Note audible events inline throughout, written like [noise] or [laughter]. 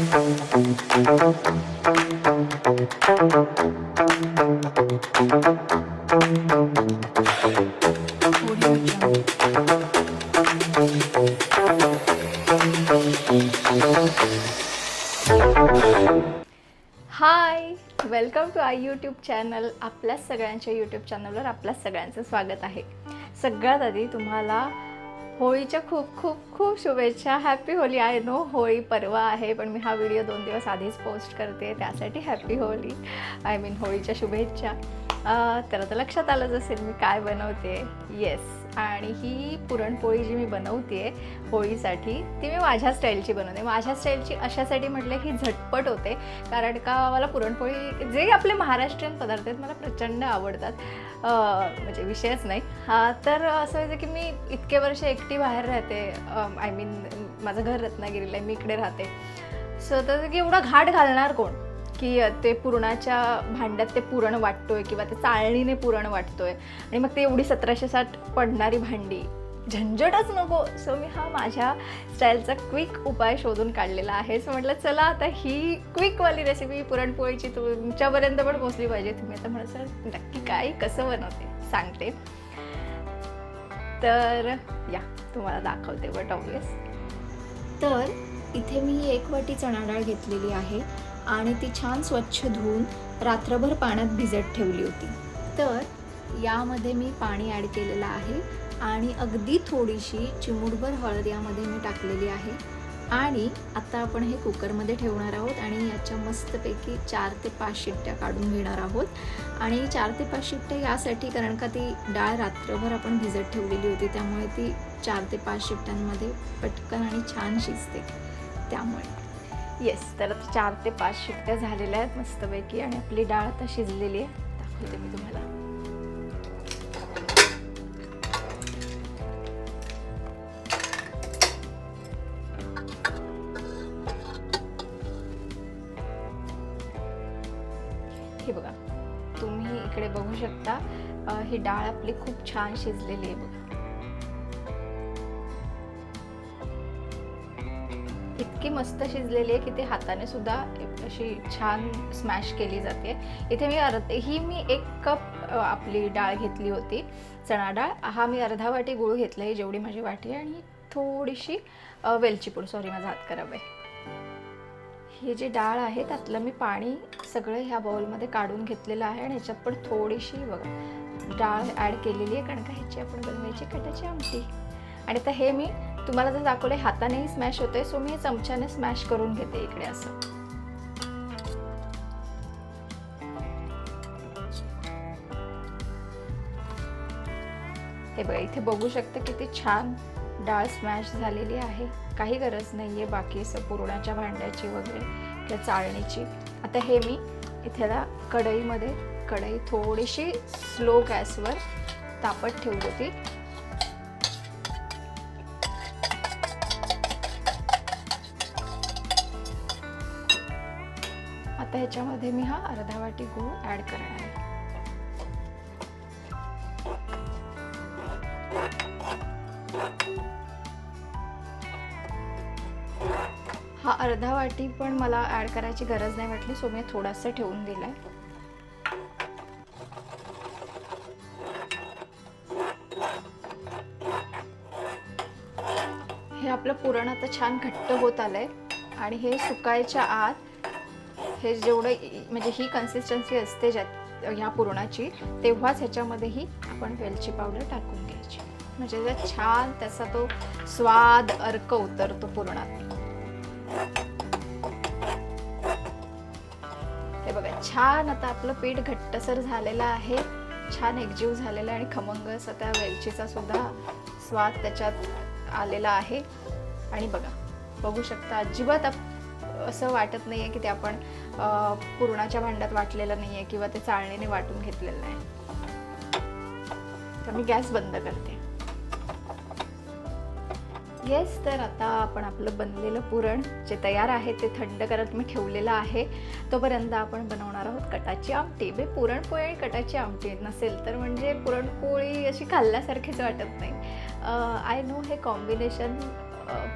Hi welcome to I YouTube channel. आपल्याच सगळ्यांच्या YouTube चॅनलवर आपल्या सगळ्यांचं स्वागत आहे. सगळ्यात आधी तुम्हाला होळीच्या खूप खूप खूप शुभेच्छा. Happy Holi I know Holi परवा आहे पण मी हा व्हिडिओ दोन दिवस आधीच पोस्ट करते. त्यासाठी हॅपी होली आय मीन होळीच्या शुभेच्छा. तर आता लक्षात आलंच असेल मी काय बनवते. येस आणि ही पुरणपोळी जी मी बनवते होळीसाठी ती मी माझ्या स्टाईलची बनवते. माझ्या स्टाईलची अशासाठी म्हटलं की झटपट होते. कारण का मला पुरणपोळी जे आपले महाराष्ट्रीयन पदार्थ आहेत मला प्रचंड आवडतात. म्हणजे विषयच नाही. हा तर असं व्हायचं की मी इतके वर्ष एक एकटी बाहेर राहते. आय मीन माझं घर रत्नागिरीला आहे मी इकडे राहते. सो तर की एवढा घाट घालणार कोण? की ते पुरणाच्या भांड्यात ते पुरण वाटतोय किंवा ते चाळणीने पुरण वाटतोय. आणि मग ते एवढी सतराशे साठ पडणारी भांडी. झंझटच नको. सो मी हा माझ्या स्टाईलचा क्विक उपाय शोधून काढलेला आहे. सो म्हटलं चला आता ही क्विकवाली रेसिपी पुरणपोळीची तुमच्यापर्यंत पण पोचली पाहिजे. तुम्ही आता म्हणाल सर नक्की काय? कसं बनवते? सांगते. तर या तुम्हाला दाखवते बट ऑबियस तर इथे मी एक वाटी चणा डाळ घेतलेली आहे आणि ती छान स्वच्छ धुवून रात्रभर पाण्यात भिजत ठेवली होती. तर यामध्ये मी पाणी ॲड केलेलं आहे आणि अगदी थोडीशी चिमूटभर हळद यामध्ये मी टाकलेली आहे. आणि आता आपण हे कुकरमध्ये ठेवणार आहोत आणि याच्या मस्तपैकी चार ते पाच शिट्ट्या काढून घेणार आहोत. आणि चार ते पाच शिट्ट्या यासाठी कारण का ती डाळ रात्रभर आपण भिजत ठेवलेली होती त्यामुळे ती चार ते पाच शिट्ट्यांमध्ये पटकन आणि छान शिजते. त्यामुळे. येस तर आता चार ते पाच शिट्ट्या झालेल्या आहेत मस्तपैकी आणि आपली डाळ आता शिजलेली आहे. दाखवते मी तुम्हाला. हे बघा. तुम्ही इकडे बघू शकता ही डाळ आपली खूप छान शिजलेली आहे बघा. इतकी मस्त शिजलेली आहे की ती हाताने सुद्धा अशी छान स्मॅश केली जाते. इथे मी अर्ध ही मी एक कप आपली डाळ घेतली होती चणा डाळ. हा मी अर्धा वाटी गुळ घेतला आहे जेवढी माझी वाटी आणि थोडीशी वेलची पूड. सॉरी माझा हात खराब आहे. ही जी डाळ आहे त्यातलं मी पाणी सगळं ह्या बाउलमध्ये काढून घेतलेलं आहे आणि ह्याच्यात पण थोडीशी बघा डाळ ॲड केलेली आहे कारण का ह्याची आपण बनवायची कटाची आमटी. आणि आता हे मी तुम्हाला जर दाखवले हातानेही स्मॅश होते सो मी चमच्याने स्मॅश करून घेते इकडे असं. हे बघा इथे बघू शकता किती छान डाळ स्मॅश झालेली आहे. काही गरज नाही आहे बाकी असं पुरणाच्या भांड्याची वगैरे किंवा चाळणीची. आता हे मी इथेला कढईमध्ये कढई थोडीशी स्लो गॅसवर तापत ठेवली होती. आता ह्याच्यामध्ये मी हा अर्धा वाटी गूळ ॲड करणार आहे. अर्धा वाटी पण मला ॲड करायची गरज नाही वाटली सो मी थोडासा ठेवून आहे हे आपलं पुरण आता छान घट्ट होत आलंय आणि हे सुकायच्या आत हे जेवढं म्हणजे ही कन्सिस्टन्सी असते ज्यात ह्या पुरणाची तेव्हाच ह्याच्यामध्येही आपण वेलची पावडर टाकून घ्यायची. म्हणजे छान त्याचा तो स्वाद अर्क उतरतो पुरणात. छान आता आपलं पीठ घट्टसर झालेलं आहे. छान एकजीव झालेला आहे आणि खमंग असा त्या वेलचीचा सुद्धा स्वाद त्याच्यात आलेला आहे. आणि बघा बघू शकता अजिबात आप- असं वाटत नाही आहे की ते आपण पुरणाच्या भांड्यात वाटलेलं नाही आहे किंवा ते चाळणीने वाटून घेतलेलं नाही. तर मी गॅस बंद करते. येस तर आता आपण आपलं बनलेलं पुरण जे तयार आहे ते थंड करत मी ठेवलेलं आहे. तोपर्यंत आपण बनवणार आहोत कटाची आमटी. बे पुरणपोळी आणि कटाची आमटी नसेल तर म्हणजे पुरणपोळी अशी खाल्ल्यासारखीच वाटत नाही. आय नो हे कॉम्बिनेशन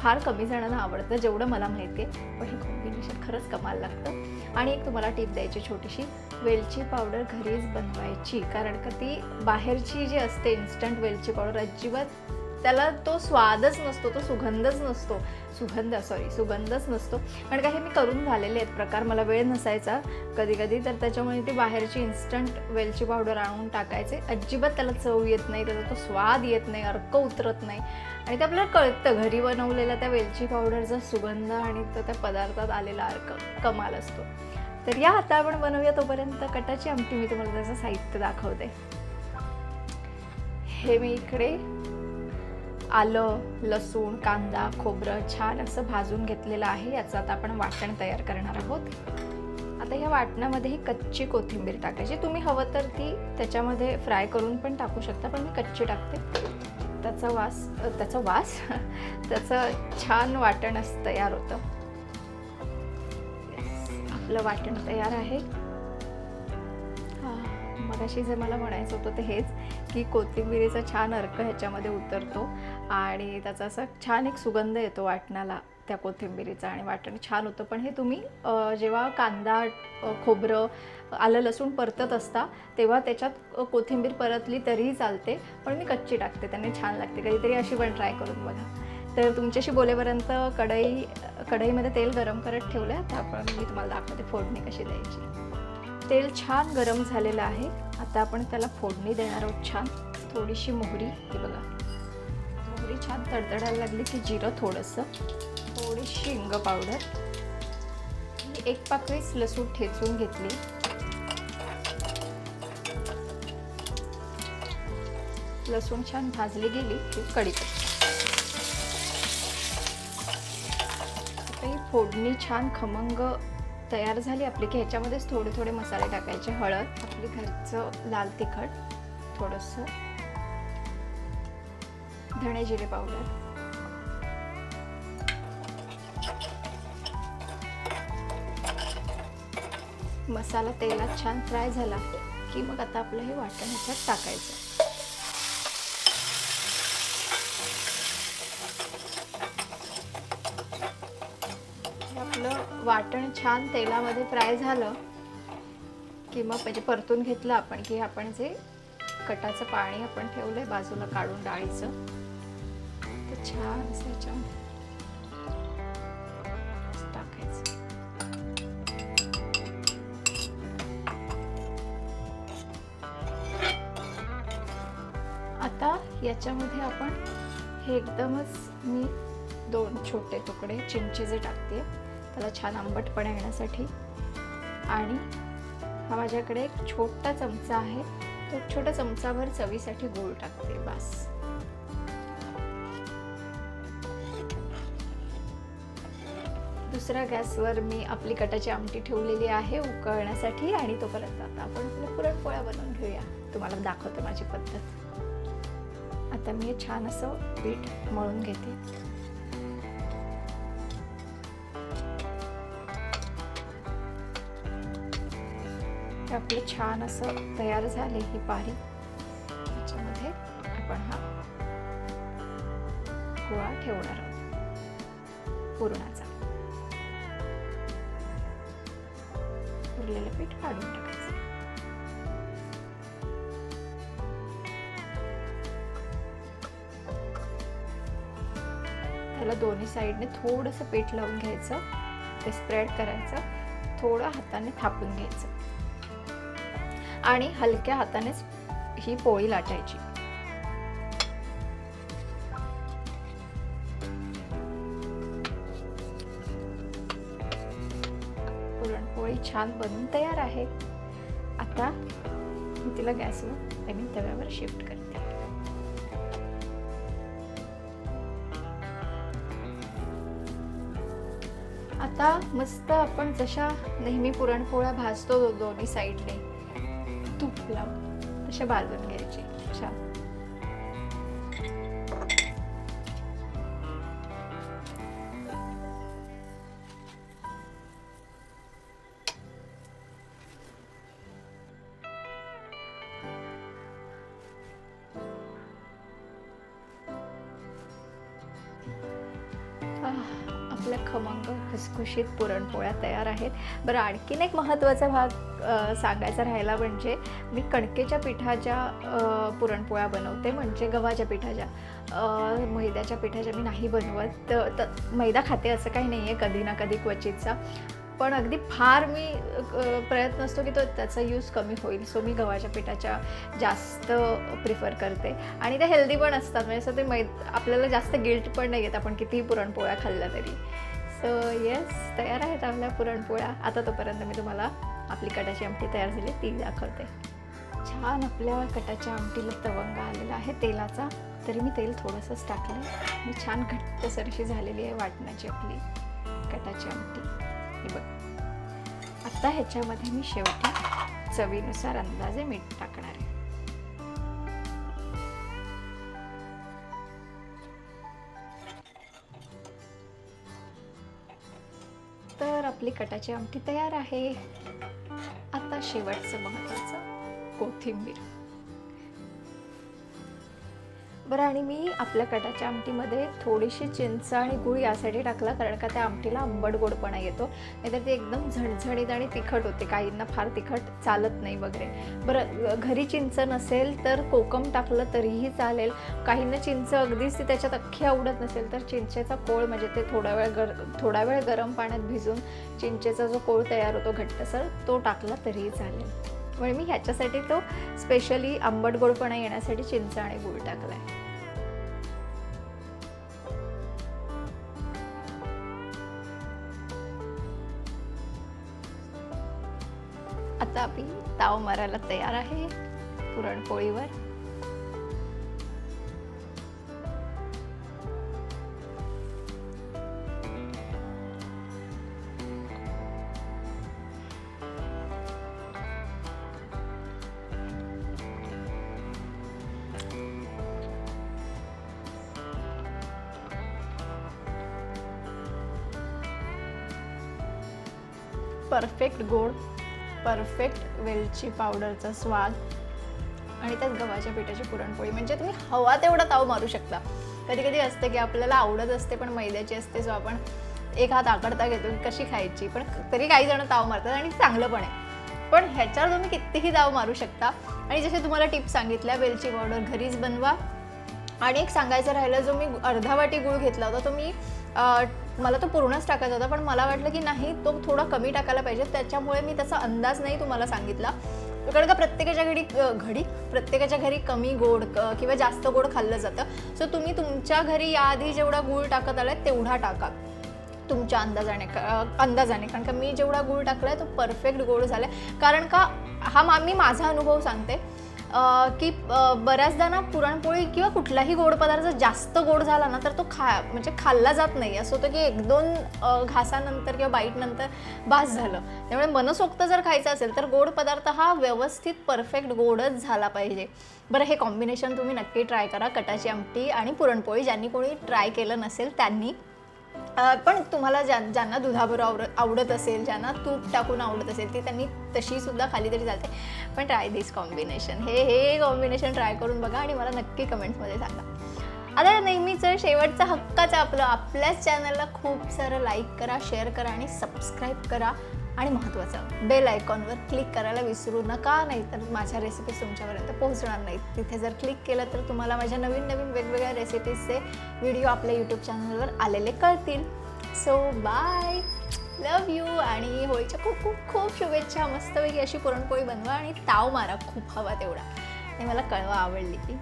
फार कमी जणांना आवडतं जेवढं मला माहिती आहे. पण हे कॉम्बिनेशन खरंच कमाल लागतं. आणि एक तुम्हाला टिप द्यायची छोटीशी. वेलची पावडर घरीच बनवायची. कारण का ती बाहेरची जी असते इन्स्टंट वेलची पावडर अजिबात त्याला तो स्वादच नसतो तो सुगंधच नसतो. सुगंध सॉरी सुगंधच नसतो. पण काही हे मी करून झालेले आहेत प्रकार मला वेळ नसायचा कधी कधी तर त्याच्यामुळे ती बाहेरची इन्स्टंट वेलची पावडर आणून टाकायचे. अजिबात त्याला चव येत नाही त्याचा तो स्वाद येत नाही अर्क उतरत नाही. आणि ते आपल्याला कळतं घरी बनवलेल्या त्या वेलची पावडरचा सुगंध आणि तो त्या पदार्थात आलेला अर्क कमाल असतो. तर या आता आपण बनवूया तोपर्यंत कटाची आमटी. मी तुम्हाला त्याचं साहित्य दाखवते. हे मी इकडे आलं लसूण कांदा खोबरं छान असं भाजून घेतलेलं आहे. याचं आता आपण वाटण तयार करणार आहोत. आता या वाटणामध्ये ही कच्ची कोथिंबीर टाकायची. तुम्ही हवं तर ती त्याच्यामध्ये फ्राय करून पण टाकू शकता पण मी कच्ची टाकते. त्याचा वास त्याचा वास? [laughs] त्याचं छान वाटण असं तयार होतं. आपलं वाटण तयार आहे. मग अशी जे मला म्हणायचं होतं ते हेच की कोथिंबिरीचा छान अर्क ह्याच्यामध्ये उतरतो. आणि त्याचा असा छान एक सुगंध येतो वाटणाला त्या कोथिंबिरीचा आणि वाटण छान होतं. पण हे तुम्ही जेव्हा कांदा खोबरं आलं लसूण परतत असता तेव्हा त्याच्यात कोथिंबीर परतली तरीही चालते पण मी कच्ची टाकते त्याने छान लागते. कधीतरी अशी पण ट्राय करून बघा. तर तुमच्याशी बोलेपर्यंत कढई कढईमध्ये तेल गरम करत ठेवलं आहे आता मी तुम्हाला दाखवते फोडणी कशी द्यायची. तेल छान गरम झालेलं आहे. आता आपण त्याला फोडणी देणार आहोत छान. थोडीशी मोहरी ही बघा. मोहरी छान तडतडायला लागली की जिरं थोडंसं. थोडीशी हिंग पावडर. एक पाकळीच लसूण ठेचून घेतली. लसूण छान भाजली गेली की कढीपत्ता आता ही फोडणी छान खमंग तयार झाली. आपली की ह्याच्यामध्येच थोडे थोडे मसाले टाकायचे. हळद आपली घरचं लाल तिखट थोडंसं. धणे जिरे पावडर. मसाला तेलात छान फ्राय झाला की मग आता आपलं हे वाटण ह्याच्यात टाकायचं. आपलं वाटण छान तेलामध्ये फ्राय झालं की मग म्हणजे परतून घेतलं आपण की आपण जे कटाचं पाणी आपण ठेवलंय बाजूला काढून डाळीचं. छान असं टाकायचं आता याच्यामध्ये आपण हे एकदमच मी दोन छोटे तुकडे चिंचेचे टाकते. त्याला छान आंबटपणा येण्यासाठी. आणि हा माझ्याकडे एक छोटा चमचा आहे. तो छोट्या चमचाभर चवीसाठी गूळ टाकते बास. दुसऱ्या गॅसवर मी आपली कटाची आमटी ठेवलेली आहे उकळण्यासाठी आणि तोपर्यंत आता आपण आपल्या पुरणपोळ्या बनवून घेऊया. तुम्हाला दाखवते माझी पद्धत. आता मी छान असं पीठ मळून घेते. आपले आपलं छान असं तयार झाले ही पारी. त्याच्यामध्ये आपण हा गोळा ठेवणार आहोत. पूर्ण त्याला दोन्ही साईडने थोडंसं पीठ लावून घ्यायचं ते स्प्रेड करायचं थोडं हाताने थापून घ्यायचं. आणि हलक्या हातानेच ही पोळी लाटायची. पुरणपोळी छान बनून तयार आहे. आता मी तिला गॅसवर आय मीन तव्यावर शिफ्ट करते. आता मस्त आपण जशा नेहमी पुरणपोळ्या भाजतो दो- दोन्ही साईडने तूप लावून तशा भाजून खमंग खुसखुशीत पुरणपोळ्या तयार आहेत. बरं आणखीन एक महत्त्वाचा भाग सांगायचा राहिला म्हणजे मी कणकेच्या पिठाच्या पुरणपोळ्या बनवते. म्हणजे गव्हाच्या पिठाच्या. मैद्याच्या पिठाच्या मी नाही बनवत. तर मैदा खाते असं काही नाही आहे कधी ना कधी क्वचितचा. पण अगदी फार मी प्रयत्न असतो की तो त्याचा यूज कमी होईल. सो मी गव्हाच्या पिठाच्या जास्त प्रिफर करते. आणि ते हेल्दी पण असतात. म्हणजे असं ते मै आपल्याला जास्त गिल्ट पण नाही येत आपण कितीही पुरणपोळ्या खाल्ल्या तरी. सो येस तयार आहेत आपल्या पुरणपोळ्या. आता तोपर्यंत मी तुम्हाला आपली कटाची आमटी तयार झाली ती दाखवते. छान आपल्या कटाच्या आमटीला तवंगा आलेला आहे तेलाचा. तरी मी तेल थोडंसंच टाकलं आणि छान घट्ट सरशी झालेली आहे वाटण्याची आपली कटाची आमटी. हे बघ. आत्ता ह्याच्यामध्ये मी शेवटी चवीनुसार अंदाजे मीठ टाक आपली कटाची आमटी तयार आहे. आता शेवटचं महत्त्वाचं कोथिंबीर. बरं आणि मी आपल्या कटाच्या आमटीमध्ये थोडीशी चिंच आणि गुळ यासाठी टाकला कारण का त्या आमटीला आंबट गोडपणा येतो. नाहीतर ते एकदम झणझणीत आणि तिखट होते काहींना फार तिखट चालत नाही वगैरे. बरं घरी चिंच नसेल तर कोकम टाकलं तरीही चालेल. काहींना चिंच अगदीच ती त्याच्यात अख्खी आवडत नसेल तर चिंचेचा कोळ म्हणजे ते थोडा वेळ गर थोडा वेळ गरम पाण्यात भिजून चिंचेचा जो कोळ तयार होतो घट्टसर तो टाकला तरीही चालेल. म्हणजे मी ह्याच्यासाठी तो स्पेशली आंबट गोडपणा येण्यासाठी चिंच आणि गुळ टाकला आहे आता आपली ताव मारायला तयार आहे पुरणपोळीवर. परफेक्ट गोड परफेक्ट वेलची पावडरचा स्वाद आणि त्यात गव्हाच्या पिठाची पुरणपोळी. म्हणजे तुम्ही हवा तेवढा ताव मारू शकता. कधी कधी असते की आपल्याला आवडत असते पण मैद्याची असते जो आपण एक हात आकडता घेतो की कशी खायची. पण तरी काही जण ताव मारतात आणि चांगलं पण आहे. पण ह्याच्यावर तुम्ही कितीही ताव मारू शकता. आणि जसे तुम्हाला टिप्स सांगितल्या वेलची पावडर घरीच बनवा. आणि एक सांगायचं राहिलं जो मी अर्धा वाटी गुळ घेतला होता तो मी मला तो पूर्णच टाकायचा होता पण मला वाटलं की नाही तो थोडा कमी टाकायला पाहिजे. त्याच्यामुळे मी त्याचा अंदाज नाही तुम्हाला सांगितला. कारण का प्रत्येकाच्या घरी घडी प्रत्येकाच्या घरी कमी गोड किंवा जास्त गोड खाल्लं जातं. सो तुम्ही तुमच्या घरी याआधी जेवढा गूळ टाकत आलाय तेवढा टाका. तुमच्या अंदाजाने क- अंदाजाने. कारण का मी जेवढा गुळ टाकलाय तो परफेक्ट गोड झालाय. कारण का हा मा मी माझा अनुभव सांगते. की बऱ्याचदा ना पुरणपोळी किंवा कुठलाही गोड पदार्थ जास्त गोड झाला ना तर तो खा म्हणजे खाल्ला जात नाही. असं होतं की एक दोन घासानंतर किंवा बाईटनंतर बास झालं. त्यामुळे मनसोक्त जर खायचं असेल तर गोड पदार्थ हा व्यवस्थित परफेक्ट गोडच झाला पाहिजे. बरं हे कॉम्बिनेशन तुम्ही नक्की ट्राय करा. कटाची आमटी आणि पुरणपोळी ज्यांनी कोणी ट्राय केलं नसेल त्यांनी. पण तुम्हाला ज्या ज्यांना दुधाबरोबर आवड आवडत असेल ज्यांना तूप टाकून आवडत असेल ती त्यांनी तशी सुद्धा खाली तरी चालते पण ट्राय दिस कॉम्बिनेशन हे हे कॉम्बिनेशन ट्राय करून बघा आणि मला नक्की कमेंट्समध्ये सांगा. आता नेहमीचं शेवटचा हक्काचं आपलं. आपल्याच चॅनलला खूप सारं लाईक करा शेअर करा आणि सबस्क्राईब करा. आणि महत्त्वाचं बेल आयकॉनवर क्लिक करायला विसरू नका नाही तर माझ्या रेसिपीज तुमच्यापर्यंत पोहोचणार नाहीत. तिथे जर क्लिक केलं तर तुम्हाला माझ्या नवीन नवीन वेगवेगळ्या रेसिपीजचे व्हिडिओ आपल्या यूट्यूब चॅनलवर आलेले कळतील. सो बाय लव यू आणि होळीच्या खूप खूप खूप शुभेच्छा. मस्तपैकी अशी पुरणपोळी बनवा आणि ताव मारा. खूप हवा तेवढा. आणि मला कळवा आवडली. की